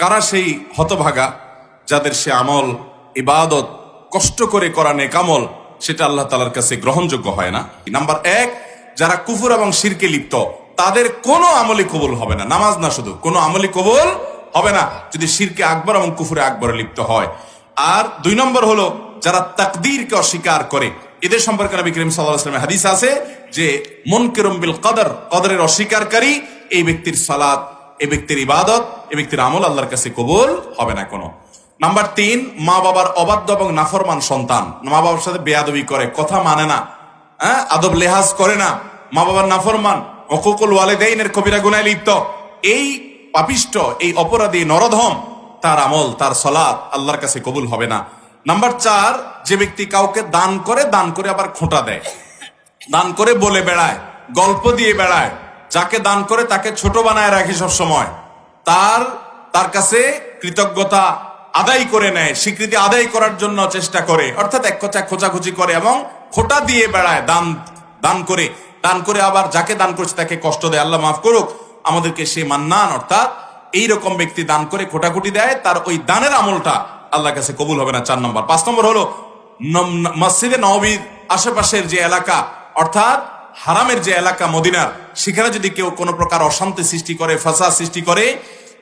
কারা সেই হতভাগা যাদের সে আমল, ইবাদত, কষ্ট করে করা নেকামল সেটা আল্লাহ তালার কাছে গ্রহণযোগ্য হয় না? নাম্বার এক, যারা কুফুর এবং শিরকে লিপ্ত, তাদের কোনো আমলি কবুল হবে না। নামাজ না শুধু, কোনো আমলি কবুল হবে না, যদি শিরকে আকবর এবং কুফুরে আকবরে লিপ্ত হয়। আর দুই নম্বর হলো, যারা তাকদীরকে অস্বীকার করে। এদের সম্পর্কে নবী করিম সাল্লাহ আসলামের হাদিস আছে যে মন বিল কদর, কদরের অস্বীকারী এই ব্যক্তির সালাত এই ব্যক্তির ইবাদত, এ ব্যক্তির আমল আল্লাহর কাছে কবুল হবে না কোনো। নাম্বার তিন, মা বাবার অবাধ্য এবং নাফরমান সন্তান। মা বাবার সাথে বেয়াদবি করে, কথা মানে না। হ্যাঁ? আদব লেহাজ করে না। মা বাবার নাফরমান অকুকুল ওয়ালেদাইনের কবিরা গুনায় লিপ্ত। এই পাপিষ্ট, এই অপরাধী নরধম, তার আমল, তার সলাদ আল্লাহর কাছে কবুল হবে না। নাম্বার চার, যে ব্যক্তি কাউকে দান করে দান করে আবার খোঁটা দেয়। দান করে বলে বেড়ায়, গল্প দিয়ে বেড়ায়। যাকে দান করে তাকে ছোট বানায় রাখে সব সময়। তার তার কাছে কৃতজ্ঞতা আদায় করে নেয়, স্বীকৃতি আদায় করার জন্য চেষ্টা করে। অর্থাৎ এক কথা খোঁচাখুচি করে এবং খোটা দিয়ে বেড়ায় দান দান করে। দান করে আবার যাকে দান করছে তাকে কষ্ট দেয়। আল্লাহ মাফ করুক, আমাদেরকে সে মান্নান, অর্থাৎ এই রকম ব্যক্তি দান করে খোটাখুটি দেয়, তার ওই দানের আমলটা আল্লাহর কাছে কবুল হবে না। চার নম্বর। পাঁচ নম্বর হলো মসজিদে নবীর আশেপাশের যে এলাকা, অর্থাৎ হারামের যে এলাকা মদিনার, সেখানে যদি কেউ কোনো প্রকার অশান্তি সৃষ্টি করে ফাঁসা সৃষ্টি করে,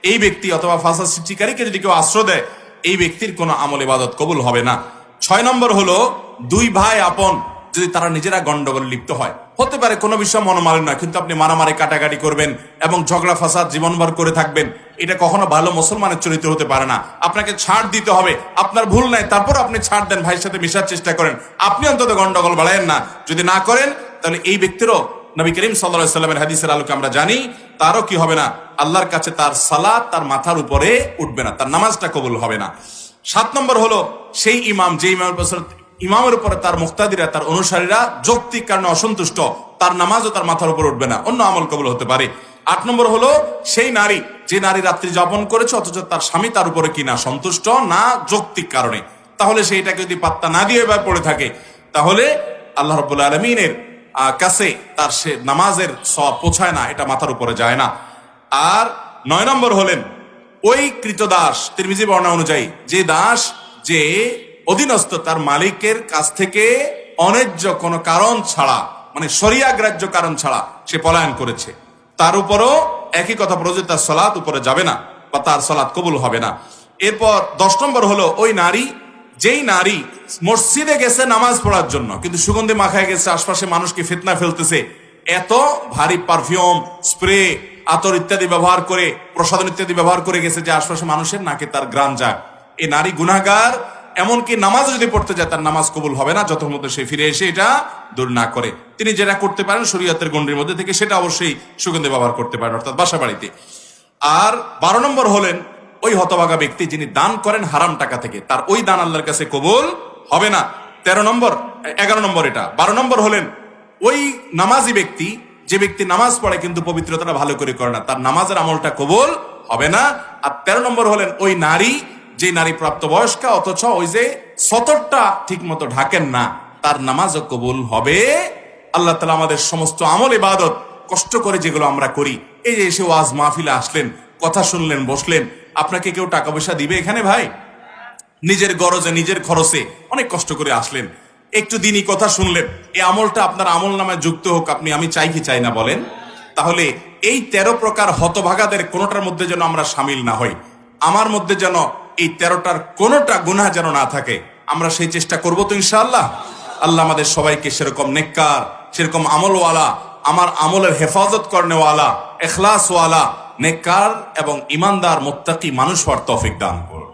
এই ব্যক্তি অথবা ফাঁসা সৃষ্টিকারীকে যদি কেউ আশ্রয় দেয়, এই ব্যক্তির কোনো আমল ইবাদত কবুল হবে না। ছয় নম্বর হলো, দুই ভাই আপন যদি তারা নিজেরা গন্ডগোল লিপ্ত হয়। হতে পারে কোনো বিষয় মনোমালিন্য নয়, কিন্তু আপনি মারামারি, কাটাকাটি করবেন এবং ঝগড়া, ফাসাদ জীবনভর করে থাকবেন। এটা কখনো ভালো মুসলমানের চরিত্র হতে পারে না। আপনাকে ছাড় দিতে হবে, আপনার ভুল নাই তারপর আপনি ছাড় দেন, ভাইয়ের সাথে মিশার চেষ্টা করেন। আপনি অন্তত গন্ডগোল বাড়ায়েন না। যদি না করেন তাহলে এই ব্যক্তিরও নবী করিম সাল্লা সাল্লামের হাদিসের আলোকে আমরা জানি, তারও কি হবে না? আল্লাহর কাছে তার সালাদ তার মাথার উপরে উঠবে না, তার নামাজটা কবুল হবে না। সাত নম্বর হলো, সেই ইমাম যে ইমামের বছর ইমামের উপরে তার মুক্তাদিরা, তার অনুসারীরা যৌক্তিক কারণে অসন্তুষ্ট, তার নামাজও তার মাথার উপর উঠবে না, অন্য আমল কবুল হতে পারে। আট নম্বর হলো, সেই নারী, যে নারী রাত্রি যাপন করেছে, অথচ তার স্বামী তার উপরে কি না সন্তুষ্ট, না যৌক্তিক কারণে। তাহলে সেইটাকে যদি পাত্তা না দিয়ে এবার পড়ে থাকে, তাহলে আল্লাহ রবুল্লা আলমিনের কাছে তার সে নামাজের সব পৌঁছায় না, এটা মাথার উপরে যায় না। আর নয় নম্বর হলেন, ওই কৃতদাস তিরমিজি বর্ণা অনুযায়ী, যে দাস যে অধীনস্থ, তার মালিকের কাছ থেকে অন্যায্য কোনো কারণ ছাড়া মানে সরিয়াগ্রাহ্য কারণ ছাড়া সে পলায়ন করেছে। তার উপরও একই কথা প্রযোজ্য তার সলাৎ উপরে যাবে না বা তার সলাৎ কবুল হবে না। এরপর দশ নম্বর হলো, ওই নারী, যেই নারী মসজিদে গেছে নামাজ পড়ার জন্য, কিন্তু সুগন্ধি মাখায় গেছে, আশপাশে মানুষকে ফিতনা ফেলতেছে? এত ভারী পারফিউম স্প্রে আতর ইত্যাদি ব্যবহার করে, প্রসাধন ইত্যাদি ব্যবহার করে গেছে যে আশপাশে মানুষের নাকে তার গ্রাম যায়। এই নারী গুনাগার এমনকি নামাজ যদি পড়তে যায়, তার নামাজ কবুল হবে না, যত মতো সে ফিরে এসে এটা দূর না করে। তিনি যেটা করতে পারেন, শরীয়তের গণ্ডির মধ্যে থেকে সেটা অবশ্যই সুগন্ধি ব্যবহার করতে পারেন, অর্থাৎ বাসা বাড়িতে আর বারো নম্বর হলেন, ওই হতভাগা ব্যক্তি যিনি দান করেন হারাম টাকা থেকে, তার ওই দান আল্লাহর কাছে কবুল হবে না। তেরো নম্বর, এগারো নম্বর এটা। বারো নম্বর হলেন, ওই নামাজি ব্যক্তি, যে ব্যক্তি নামাজ পড়ে কিন্তু পবিত্রতাটা ভালো করে করে না, তার নামাজের আমলটা কবুল হবে না। আর তেরো নম্বর হলেন ওই নারী, যে নারী প্রাপ্তবয়স্কা, অথচ ওই যে সতরটা ঠিক মতো ঢাকেন না, তার নামাজও কবুল হবে। আল্লাহ তালা আমাদের সমস্ত আমল, ইবাদত, কষ্ট করে যেগুলো আমরা করি, এই যে এসে ওয়াজ মাহফিলে আসলেন, কথা শুনলেন, বসলেন, আপনাকে কেউ টাকা পয়সা দিবে এখানে ভাই? নিজের গরজে, নিজের খরচে অনেক কষ্ট করে আসলেন। একটু দিনই কথা শুনলেন। এই আমলটা আপনার আমল নামায় যুক্ত হোক, আপনি আমি চাই কি চাই না বলেন। তাহলে এই তেরো প্রকার হতভাগাদের কোনোটার মধ্যে যেন আমরা সামিল না হই। আমার মধ্যে যেন এই তেরোটার কোনোটা গুনাহ যেন না থাকে। আমরা সেই চেষ্টা করব তো ইনশাআল্লাহ। আল্লাহ আমাদের সবাইকে সেরকম নেককার, সেরকম আমলওয়ালা, আমার আমলের হেফাজত করনেওয়ালা, এখলাসওয়ালা, নেককার এবং ইমানদার, মোত্তাকি মানুষ হওয়ার তৌফিক দান করুন।